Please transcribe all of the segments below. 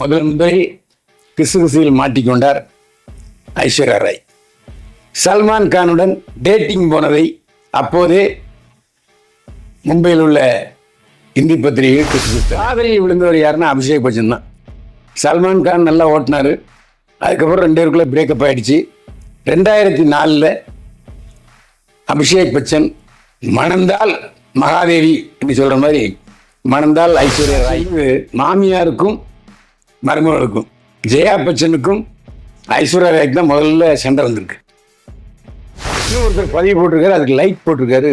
முதல் முதலில் கிசுகிசுவில் மாட்டிக்கொண்டார் ஐஸ்வர்யா ராய். சல்மான் கானுடன் டேட்டிங் போனதை அப்போதே மும்பையில் உள்ள இந்தி பத்திரிகை கிசுகிசு ஆதரவு விழுந்தவர் யாருன்னா அபிஷேக் பச்சன் தான். சல்மான் கான் நல்லா ஓட்டினார். அதுக்கப்புறம் ரெண்டு பேருக்குள்ளே பிரேக்கப் ஆயிடுச்சு. ரெண்டாயிரத்தி நாலில் அபிஷேக் பச்சன் மணந்தால் மகாதேவி இப்படி சொல்கிற மாதிரி மணந்தால் ஐஸ்வர்யா ராய் மாமியாருக்கும் மருமகளுக்கும் ஜெயா பச்சனுக்கும் ஐஸ்வர்யா ராய்க்கு தான் முதல்ல சண்டை வந்திருக்கு. இன்னும் ஒருத்தர் பதிவு போட்டிருக்காரு அதுக்கு லைக் போட்டிருக்காரு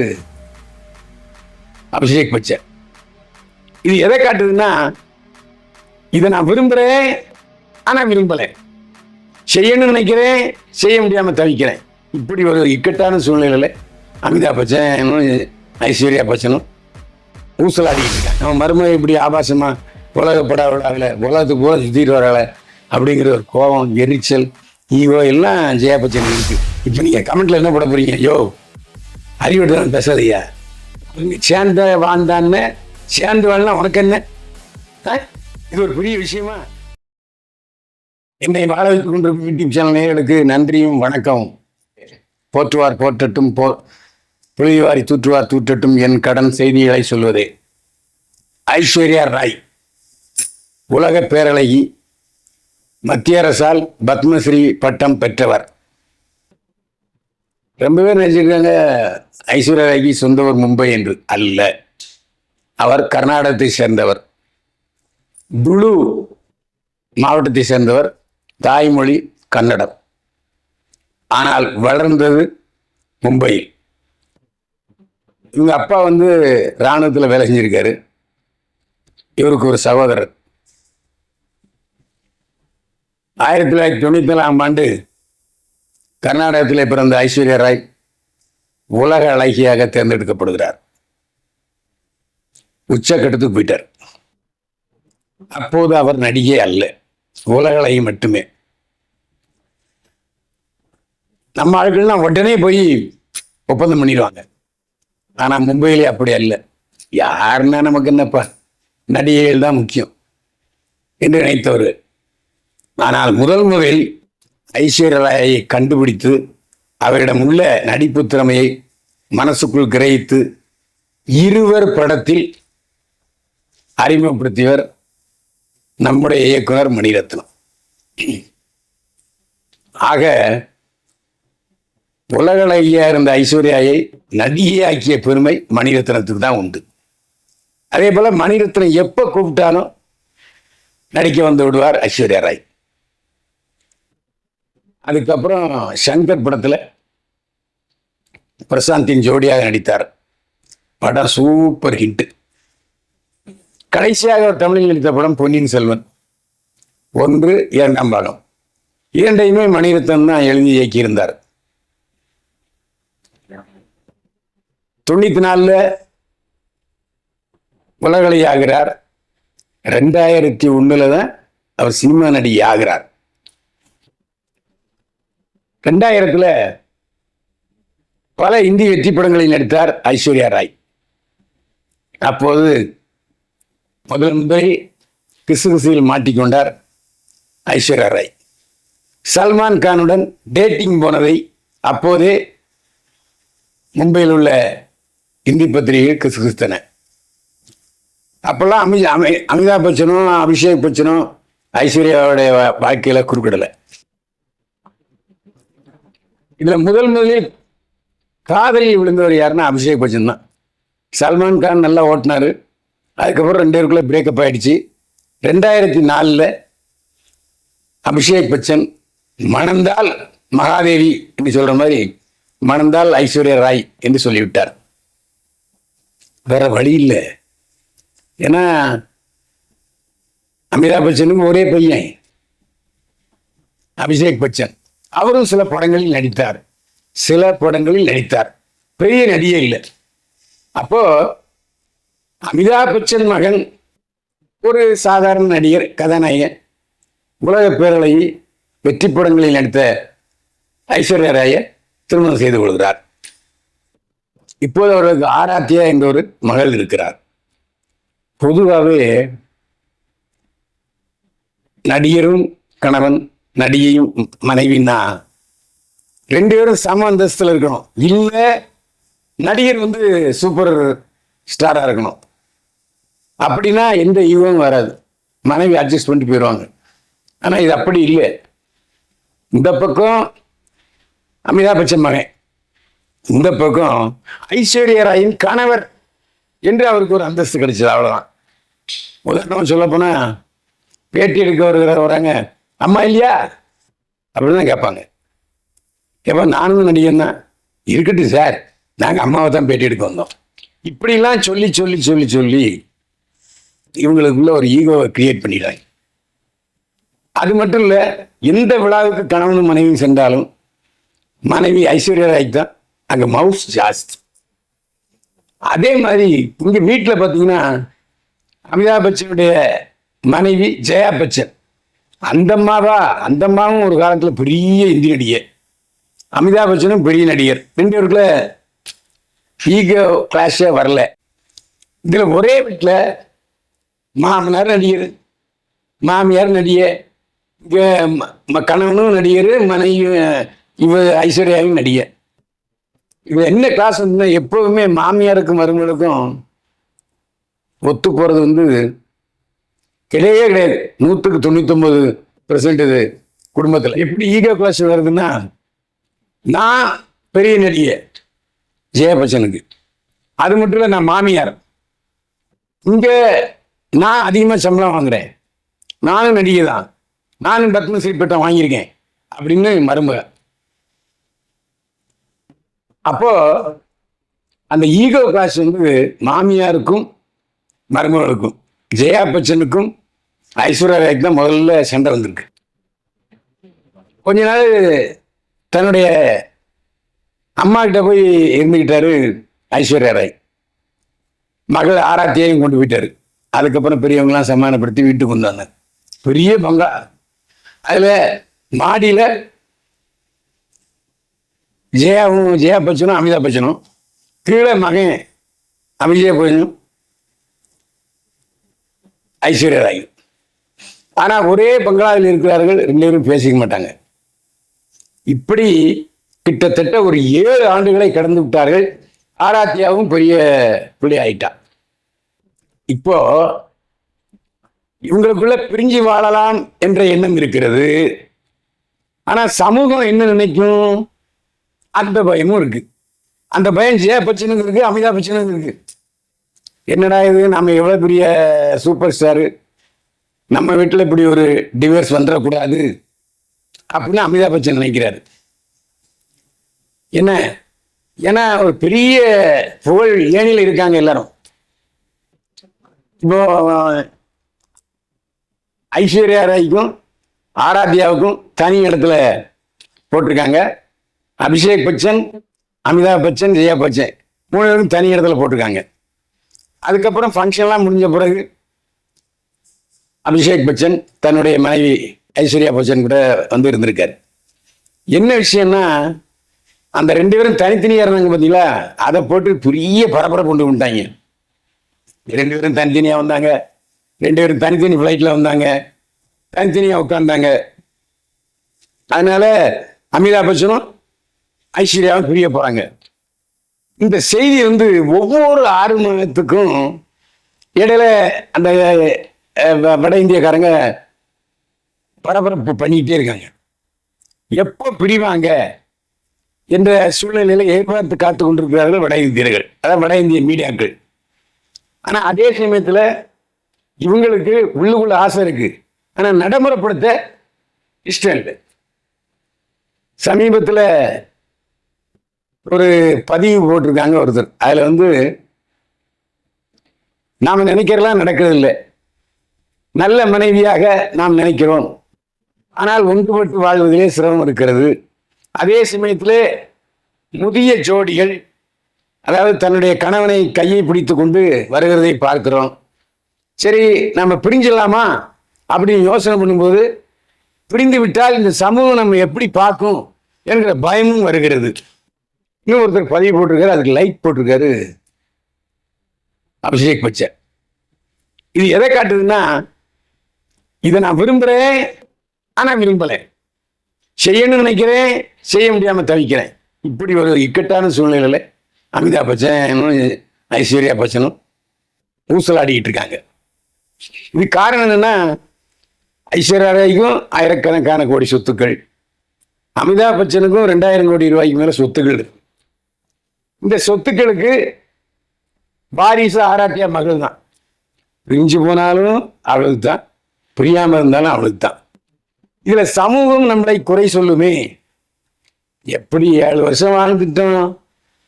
அபிஷேக் பச்சன் இது எதை காட்டுதுன்னா இதை நான் விரும்புகிறேன் ஆனால் விரும்பலை. செய்யணும்னு நினைக்கிறேன் செய்ய முடியாமல் தவிக்கிறேன். இப்படி ஒரு இக்கட்டான சூழ்நிலையில் அமிதாப் பச்சனும் ஐஸ்வர்யா பச்சனும் ஊசலாடிக்கிட்டு இருக்காங்க. நம்ம மருமக இப்படி ஆபாசமாக உலகப்பட படாவிடாவில் உலகத்துக்கு பூரா சுற்றிட்டு வரால அப்படிங்கிற ஒரு கோபம் எரிச்சல் ஈகோ எல்லாம் ஜெயா பச்சன் இருக்கு. இப்போ நீங்கள் கமெண்ட்ல என்ன போட போறீங்க? யோ அறிவிட்டு தான் பேசாதையா சேர்ந்த வாழ்ந்தான்னு சேர்ந்து வாழ்னா உனக்கு என்ன? ஆ? இது ஒரு பெரிய விஷயமா? என்னை வாழ வைத்துக் கொண்டிருக்கும் யூடியூப் சேனல் நேர்களுக்கு நன்றியும் வணக்கம். போற்றுவார் போற்றட்டும் போ புழுதிவாரி தூற்றுவார் தூற்றட்டும் என் கடன் செய்திகளை சொல்வதே. ஐஸ்வர்யா ராய். உலக பேரழகி மத்திய அரசால் பத்மஸ்ரீ பட்டம் பெற்றவர். ரொம்ப பேர் நினைச்சிருக்காங்க ஐஸ்வர்யா ராய்க்கு சொந்தவர் மும்பை என்று. அல்ல. அவர் கர்நாடகத்தை சேர்ந்தவர். துளு மாவட்டத்தை சேர்ந்தவர். தாய்மொழி கன்னடம். ஆனால் வளர்ந்தது மும்பையில். இவங்க அப்பா வந்து இராணுவத்தில் வேலை செஞ்சிருக்காரு. இவருக்கு ஒரு சகோதரர். ஆயிரத்தி தொள்ளாயிரத்தி தொண்ணூத்தி நாலாம் ஆண்டு கர்நாடகத்தில் பிறந்த ஐஸ்வர்யா ராய் உலக அழகியாக தேர்ந்தெடுக்கப்படுகிறார். உச்சக்கட்டத்துக்கு போயிட்டார். அப்போது அவர் நடிகை அல்ல. உலகலை மட்டுமே. நம்ம ஆட்கள்லாம் உடனே போய் ஒப்பந்தம் பண்ணிடுவாங்க. ஆனால் மும்பையிலே அப்படி அல்ல. யாருன்னா நமக்கு என்னப்பா? நடிகைகள் தான் முக்கியம். என்று நினைத்தவர் ஆனால் முதல் முதலில் ஐஸ்வர்யா ராயை கண்டுபிடித்து அவரிடம் உள்ள நடிப்பு திறமையை மனசுக்குள் கிரகித்து இருவர் படத்தில் அறிமுகப்படுத்தியவர் நம்முடைய இயக்குனர் மணிரத்னம். ஆக உலகளையாக இருந்த ஐஸ்வர்யாவை நடிகையாக்கிய பெருமை மணிரத்னத்துக்கு தான் உண்டு. அதே போல மணிரத்னம் எப்போ கூப்பிட்டாலும் நடிக்க வந்து விடுவார் ஐஸ்வர்யா ராய். அதுக்கப்புறம் சங்கர் படத்தில் பிரசாந்தின் ஜோடியாக நடித்தார். படம் சூப்பர் ஹிட்டு. கடைசியாக அவர் தமிழில் நடித்த படம் பொன்னியின் செல்வன். ஒன்று இரண்டாம் பாகம். இரண்டையுமே மணிரத்னம் தான் எழுதி இயக்கியிருந்தார். தொண்ணூத்தி நாலில் உலகளி ஆகிறார் ரெண்டாயிரத்தி ஒன்றில் தான் அவர் சினிமா நடிகை ஆகிறார். ரெண்டாயிரத்தில் பல இந்தி வெற்றி படங்களில் நடித்தார் ஐஸ்வர்யா ராய். அப்போது முதல் முதலில் கிசுகிசுவில் மாட்டிக்கொண்டார் ஐஸ்வர்யா ராய். சல்மான் கானுடன் டேட்டிங் போனதை அப்போதே மும்பையில் உள்ள இந்தி பத்திரிகை கிசுகிசுத்தன. அப்போல்லாம் அமி அமி அமிதாப் பச்சனும் அபிஷேக் பச்சனும் ஐஸ்வர்யாவுடைய வாழ்க்கையில் வாழ்க்கையில குறுக்கிடலை. இதில் முதல் முதலில் காதலில் விழுந்தவர் யாருன்னா அபிஷேக் பச்சன் தான். சல்மான் கான் நல்லா ஓட்டினார். அதுக்கப்புறம் ரெண்டு பேருக்குள்ளே பிரேக்கப் ஆயிடுச்சு. ரெண்டாயிரத்தி நாலில் அபிஷேக் பச்சன் மணந்தால் மகாதேவி என்று சொல்ற மாதிரி மணந்தால் ஐஸ்வர்யா ராய் என்று சொல்லிவிட்டார். வேற வழி இல்லை. ஏன்னா அமிதாப் பச்சனும் ஒரே பையன். அபிஷேக் பச்சன். அவரும் சில படங்களில் நடித்தார். சில படங்களில் நடித்தார். பெரிய நடிகை இல்லை அப்போ அமிதாப் பச்சன் மகன் ஒரு சாதாரண நடிகர் கதாநாயகன். உலக பேரலை வெற்றி படங்களில் நடித்த ஐஸ்வர்யா ராயை திருமணம் செய்து கொள்கிறார். இப்போது அவருக்கு ஆராத்தியா என்ற ஒரு மகள் இருக்கிறார். பொதுவாகவே நடிகரும் கணவன் நடிகையும் மனைவின்னா ரெண்டு பேரும் சம அந்தஸ்தில் இருக்கணும். இல்லை நடிகர் வந்து சூப்பர் ஸ்டாராக இருக்கணும். அப்படின்னா எந்த ஈவும் வராது. மனைவி அட்ஜஸ்ட் பண்ணிட்டு போயிடுவாங்க ஆனால் இது அப்படி இல்லை. இந்த பக்கம் அமிதாப் பச்சன் மகன். இந்த பக்கம் ஐஸ்வர்யா ராயின் கணவர் என்று அவருக்கு ஒரு அந்தஸ்து கிடைச்சது. அவ்வளோதான் உதாரணம் சொல்லப்போனால் பேட்டி எடுக்க வருகிற வராங்க அம்மா இல்லையா? அப்படின்னு தான் கேட்பாங்க. எப்போ நானும் நடிகன் தான். இருக்கட்டும் சார். நாங்கள் அம்மாவை தான் பேட்டி எடுக்க வந்தோம். இப்படிலாம் சொல்லி சொல்லி சொல்லி சொல்லி இவங்களுக்குள்ள ஒரு ஈகோவை கிரியேட் பண்ணிடுறாங்க அது மட்டும் இல்லை எந்த விழாவுக்கு கணவனும் மனைவியும் சென்றாலும் மனைவி ஐஸ்வர்யா ராய் தான் அங்கே மவுஸ் ஜாஸ்தி. அதே மாதிரி இங்கே வீட்டில் பார்த்தீங்கன்னா அமிதாப் பச்சனுடைய மனைவி ஜெயா பச்சன். அந்தம்மா தான் அந்தம்மாவும் ஒரு காலத்தில் பெரிய இந்தி நடிகை. அமிதாப் பச்சனும் பெரிய நடிகர். ரெண்டு பேருக்குள்ள ஈகோ கிளாஷே வரல. இதில் ஒரே வீட்டில் மாமனார் நடிகர் மாமியார் நடிகை இங்கே கணவனும் நடிகர் மனைவி இவ ஐஸ்வர்யாவும் நடிகை. இது என்ன கிளாஸ் வந்து எப்போதுமே மாமியாருக்கும் மருமகளுக்கும் ஒத்து போகிறது வந்து கிடையவே கிடையாது. நூற்றுக்கு தொண்ணூத்தொம்பது பெர்சன்ட் இது குடும்பத்தில். எப்படி ஈகோ கிளாஸ் வருதுன்னா நான் பெரிய நடிகை ஜெயபச்சனுக்கு அது மட்டும் இல்லை நான் மாமியார். இங்கே நான் அதிகமாக சம்பளம் வாங்குறேன். நானும் நடிகை தான். நானும் பத்மஸ்ரீ பட்டம் வாங்கியிருக்கேன். அப்படின்னு மருமக. அப்போ அந்த ஈகோ கிளாஸ் வந்து மாமியாருக்கும் மருமகளுக்கும். ஜெயா பச்சனுக்கும் ஐஸ்வர்யா ராய்க்கு தான் முதல்ல சண்டை வந்திருக்கு. கொஞ்ச நாள் தன்னுடைய அம்மா கிட்ட போய் இருந்துக்கிட்டாரு ஐஸ்வர்யா ராய். மகள் ஆராத்தியையும் கொண்டு போயிட்டாரு. அதுக்கப்புறம் பெரியவங்களாம் சமாதானப்படுத்தி வீட்டுக்கு வந்தாங்க. பெரிய பங்களா அதில் மாடியில் ஜெயாவும் ஜெயா பச்சனும் அமிதாப் பச்சனும் கீழே மகன் அபிஷேக் பச்சனும் ஐஸ்வர்யா ராய். ஆனால் ஒரே பங்களாவில் இருக்கிறார்கள் ரெண்டு பேரும் பேசிக்க மாட்டாங்க. இப்படி கிட்டத்தட்ட ஒரு ஏழு ஆண்டுகளை கடந்து விட்டார்கள். ஆராத்தியாவும் பெரிய பிள்ளை ஆயிட்டா. இப்போ இவங்களுக்குள்ள பிரிஞ்சு வாழலாம் என்ற எண்ணம் இருக்கிறது. ஆனால் சமூகம் என்ன நினைக்கும்? அந்த பயமும் இருக்கு. அந்த பயம் ஜெயா பச்சனுக்கு இருக்கு அமிதாப் பச்சனுக்கு இருக்கு. என்னடா இது? நம்ம எவ்வளோ பெரிய சூப்பர் ஸ்டாரு? நம்ம வீட்டில் இப்படி ஒரு டிவோர்ஸ் வந்துடக்கூடாது அப்படின்னு அமிதாப் பச்சன் நினைக்கிறாரு. என்ன? ஏன்னா ஒரு பெரிய புகழ் ஏணியில் இருக்காங்க எல்லாரும். இப்போ ஐஸ்வர்யா ராய்க்கும் ஆராத்யாவுக்கும் தனி இடத்துல போட்டிருக்காங்க. அபிஷேக் பச்சன் அமிதாப் பச்சன் ஜெயா பச்சன். மூணு பேரும் தனி இடத்துல போட்டிருக்காங்க. அதுக்கப்புறம் ஃபங்க்ஷன்லாம் முடிஞ்ச பிறகு அபிஷேக் பச்சன் தன்னுடைய மனைவி ஐஸ்வர்யா பச்சன் கூட வந்து இருந்திருக்கார். என்ன விஷயம்னா அந்த ரெண்டு பேரும் தனித்தனியாக இருந்தாங்க பார்த்தீங்களா அதை போட்டு பெரிய பரபரப்பு கொண்டு வந்துட்டாங்க ரெண்டு பேரும் தனித்தனியாக வந்தாங்க. ரெண்டு பேரும் தனித்தனி ஃப்ளைட்டில் வந்தாங்க. தனித்தனியாக உட்காந்தாங்க அதனால அமிதாப் பச்சனும் ஐஸ்வர்யாவும் பிரிய போகிறாங்க இந்த செய்தி வந்து ஒவ்வொரு ஆறு மாதத்துக்கும் இடையில அந்த வட இந்தியக்காரங்க பரபரப்பு பண்ணிக்கிட்டே இருக்காங்க. எப்போ பிரிவாங்க என்ற சூழ்நிலையில எதிர்பார்த்து காத்து கொண்டிருக்கிறார்கள் வட இந்தியர்கள். அதாவது வட இந்திய மீடியாக்கள். ஆனால் அதே சமயத்தில் இவங்களுக்கு உள்ளுக்குள்ள ஆசை இருக்கு. ஆனால் நடைமுறைப்படுத்த இஷ்டம் இல்லை. சமீபத்தில் ஒரு பதிவு போட்டிருக்காங்க ஒருத்தர். அதில் வந்து நாம் நினைக்கிறதெல்லாம் நடக்கிறதில்லை. நல்ல மனைவியாக நாம் நினைக்கிறோம். ஆனால் ஒன்றுபட்டு வாழ்வதிலே சிரமம் இருக்கிறது. அதே சமயத்தில் முதிய ஜோடிகள் அதாவது தன்னுடைய கணவனை கையை பிடித்து கொண்டு வருகிறதை பார்க்கிறோம். சரி நம்ம பிரிஞ்சிடலாமா? அப்படின்னு யோசனை பண்ணும்போது பிரிந்து விட்டால் இந்த சமூகம் நம்ம எப்படி பார்க்கும் என்கிற பயமும் வருகிறது. இன்னும் ஒருத்தர் பதிவு போட்டிருக்காரு அதுக்கு லைக் போட்டிருக்காரு. அபிஷேக் பச்சன் இது எதை காட்டுதுன்னா இதை நான் விரும்புகிறேன் ஆனால் விரும்பலை. செய்யணும்னு நினைக்கிறேன் செய்ய முடியாமல் தவிக்கிறேன். இப்படி ஒரு இக்கட்டான சூழ்நிலையில் அமிதாப் பச்சனும் ஐஸ்வர்யா பச்சனும் ஊசலாடிக்கிட்டு இருக்காங்க. இது காரணம் என்னென்னா ஐஸ்வர்யா ராய்க்கும் ஆயிரக்கணக்கான கோடி சொத்துக்கள். அமிதாப் பச்சனுக்கும் ரெண்டாயிரம் கோடி ரூபாய்க்கு மேலே சொத்துக்கள் இருக்கு. இந்த சொத்துக்களுக்கு வாரிசு ஆராட்டிய மகள் தான். பிரிஞ்சு போனாலும் அவளுக்கு தான். புரியாமல் இருந்தாலும் அவளுக்கு தான். இதில் சமூகம் நம்மளை குறை சொல்லுமே. எப்படி ஏழு வருஷம் வாழ்ந்துட்டோம்?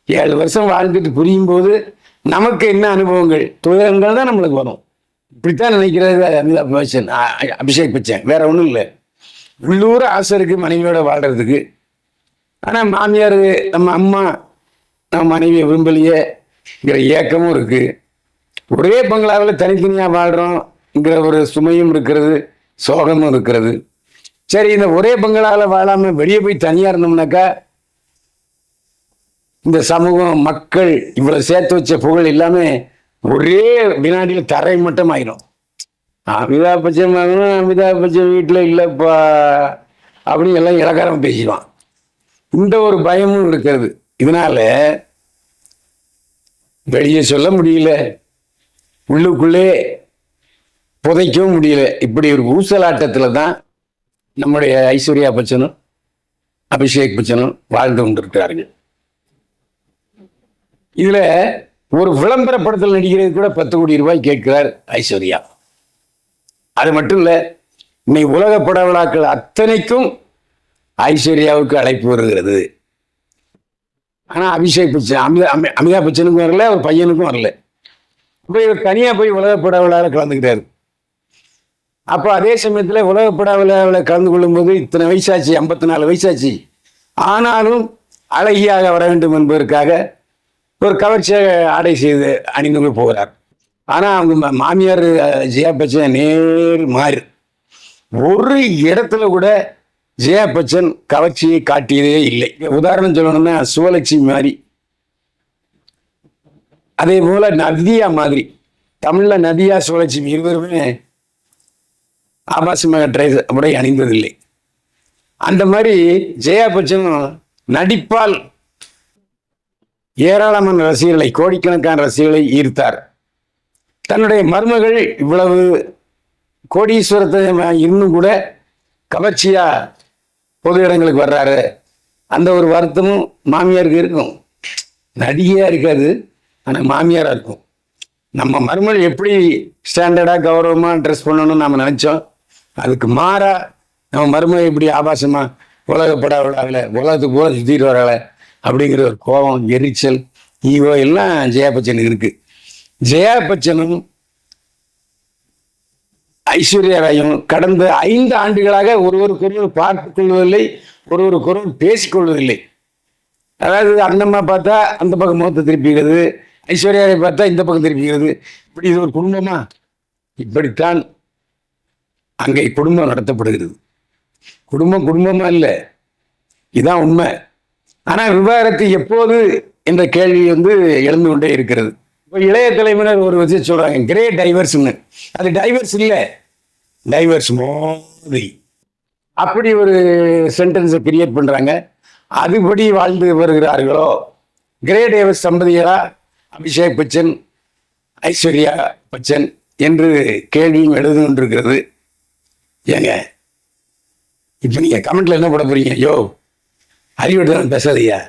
ஏழு வருஷம் வாழ்ந்துட்டு புரியும் போது நமக்கு என்ன அனுபவங்கள்? துயரங்கள் தான் நம்மளுக்கு வரும். இப்படித்தான் நினைக்கிறது அமிதாப் பச்சன் அபிஷேக் பச்சன். வேற ஒன்றும் இல்லை. உள்ளூர் ஆசை இருக்குது மனைவியோட வாழ்கிறதுக்கு ஆனால் மாமியார் நம்ம அம்மா நம்ம மனைவியை விரும்பலையேங்கிற ஏக்கமும் இருக்குது ஒரே பங்களாவில் தனித்தனியாக வாழ்கிறோங்கிற ஒரு சுமையும் இருக்கிறது சோகமும் இருக்கிறது. சரி இந்த ஒரே பங்களாவில் வாழாமல் வெளியே போய் தனியாக இருந்தோம்னாக்கா இந்த சமூகம் மக்கள் இவ்வளோ சேர்த்து வச்ச புகழ் எல்லாமே ஒரே வினாடியில் தரை மட்டும் ஆயிரும். அமிதாப் பச்சன் வாங்கணும் அமிதாப் பச்சன் வீட்டில் இல்லைப்பா அப்படின்னு எல்லாம் இலக்காரம் பேசிடுவான். இந்த ஒரு பயமும் இருக்கிறது. இதனால வெளியே சொல்ல முடியல. உள்ளுக்குள்ளே புதைக்கவும் முடியல. இப்படி ஒரு ஊசலாட்டத்தில் தான் நம்முடைய ஐஸ்வர்யா பச்சனும் அபிஷேக் பச்சனும் வாழ்ந்து கொண்டிருக்கிறார்கள். இதில் ஒரு விளம்பர படத்தில் நடிக்கிறது கூட பத்து கோடி ரூபாய் கேட்கிறார் ஐஸ்வர்யா. அது மட்டும் இல்லை இன்னைக்கு உலக பட விழாக்கள் அத்தனைக்கும் ஐஸ்வர்யாவுக்கு அழைப்பு வருகிறது. ஆனால் அபிஷேக் பச்சன் அமிதா அமி- அமிதாப் பச்சனுக்கும் வரல அவர் பையனுக்கும் வரல. இப்போ இவர் தனியாக போய் உலகப்பட விழாவில் கலந்துக்கிட்டாரு. அப்போ அதே சமயத்தில் உலகப்பட விழாவில் கலந்து கொள்ளும்போது இத்தனை வயசாச்சு ஐம்பத்தி நாலு வயசாச்சு. ஆனாலும் அழகியாக வர வேண்டும் என்பதற்காக ஒரு கவர்ச்சியாக ஆடை செய்து அணிந்து கொண்டு போகிறார். ஆனால் அவங்க மா- மாமியார் ஜெயா பச்சன் நேர் மாறு. ஒரு இடத்துல கூட ஜெயா பச்சன் கவர்ச்சியை காட்டியதே இல்லை. உதாரணம் சொல்லணும்னா சுவலட்சுமி மாதிரி. அதே போல நதியா மாதிரி. தமிழ்ல நதியா சுவலட்சுமி இருவருமே ஆபாசமாக ட்ரை உடை அணிந்ததில்லை. அந்த மாதிரி ஜெயா பச்சனும் நடிப்பால் ஏராளமான ரசிகர்களை கோடிக்கணக்கான ரசிகர்களை ஈர்த்தார். தன்னுடைய மருமகள் இவ்வளவு கோடீஸ்வரத்தை இன்னும் கூட கவர்ச்சியாக பொது இடங்களுக்கு வர்றாரு. அந்த ஒரு வருத்தமும் மாமியாருக்கு இருக்கும். நடிகையாக இருக்காது ஆனால் மாமியாராக இருக்கும். நம்ம மருமகள் எப்படி ஸ்டாண்டர்டாக கௌரவமாக ட்ரெஸ் பண்ணணும்னு நாம் நினச்சோம்? அதுக்கு மாறாக நம்ம மருமகள் எப்படி ஆபாசமாக உலகப்பட விழாவில் உலகத்துக்கு போல சுற்றிட்டு வரல அப்படிங்கிற ஒரு கோபம் எரிச்சல் ஈவோ எல்லாம் ஜெயா பச்சனுக்கு இருக்குது ஜெயா பச்சனும் ஐஸ்வர்யா ராயும் கடந்த ஐந்து ஆண்டுகளாக ஒருவருக்கொருவர் பார்த்துக் கொள்வதில்லை ஒருவருக்கொருவர் பேசிக்கொள்வதில்லை அதாவது அண்ணம்மா பார்த்தா அந்த பக்கம் முகத்தை திருப்பிக்கிறது ஐஸ்வர்யாவை பார்த்தா இந்த பக்கம் திருப்பிக்கிறது. இப்படி இது ஒரு குடும்பமா? இப்படித்தான் அங்கே குடும்பம் நடத்தப்படுகிறது. குடும்பம் குடும்பமா இல்லை இதான் உண்மை. ஆனால் விவாகரத்து எப்போது என்ற கேள்வி வந்து எழுந்து கொண்டே இருக்கிறது. இப்போ இளைய தலைமுறையினர் ஒரு விஷயம் சொல்கிறாங்க கிரே டைவர்ஸ்னு அது டைவர்ஸ் இல்லை. டைவர்ஸ் மாதிரி. அப்படி ஒரு சென்டென்ஸை கிரியேட் பண்ணுறாங்க அதுபடி வாழ்ந்து வருகிறார்களோ? கிரே டைவர்ஸ் தம்பதியரா? அபிஷேக் பச்சன் ஐஸ்வர்யா பச்சன் என்று கேள்வியும் எழுது கொண்டிருக்கிறது. ஏங்க இப்போ நீங்கள் கமெண்ட்டில் என்ன போட போகிறீங்க யோ அறிவிட்டு தான் பேசாதையா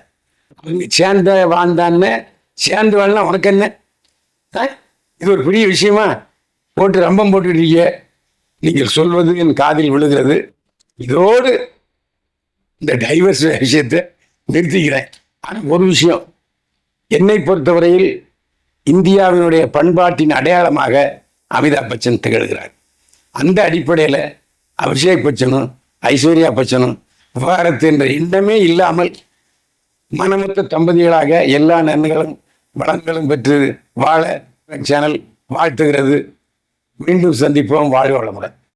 அவங்க சேர்ந்த வாழ்ந்தான்னு சேர்ந்து வாழ்னா உனக்கு என்ன? இது ஒரு பெரிய விஷயமா? போட்டு ரம்பம் போட்டுட்டீங்க நீங்கள் சொல்வது என் காதில் விழுகிறது. இதோடு இந்த டைவர்ஸ் விஷயத்தை நிறுத்திக்கிறேன். ஆனால் ஒரு விஷயம். என்னை பொறுத்தவரையில் இந்தியாவினுடைய பண்பாட்டின் அடையாளமாக அமிதாப் பச்சன் திகழ்கிறார். அந்த அடிப்படையில் அபிஷேக் பச்சனும் ஐஸ்வர்யா பச்சனும் விவகாரத்து என்ற எண்ணமே இல்லாமல் மனமொத்த தம்பதிகளாக எல்லா நன்மைகளும் வளங்களும் பெற்று வாழ சேனல் வாழ்த்துகிறது. மீண்டும் சந்திப்போம். வாழ்க வளமுடன்.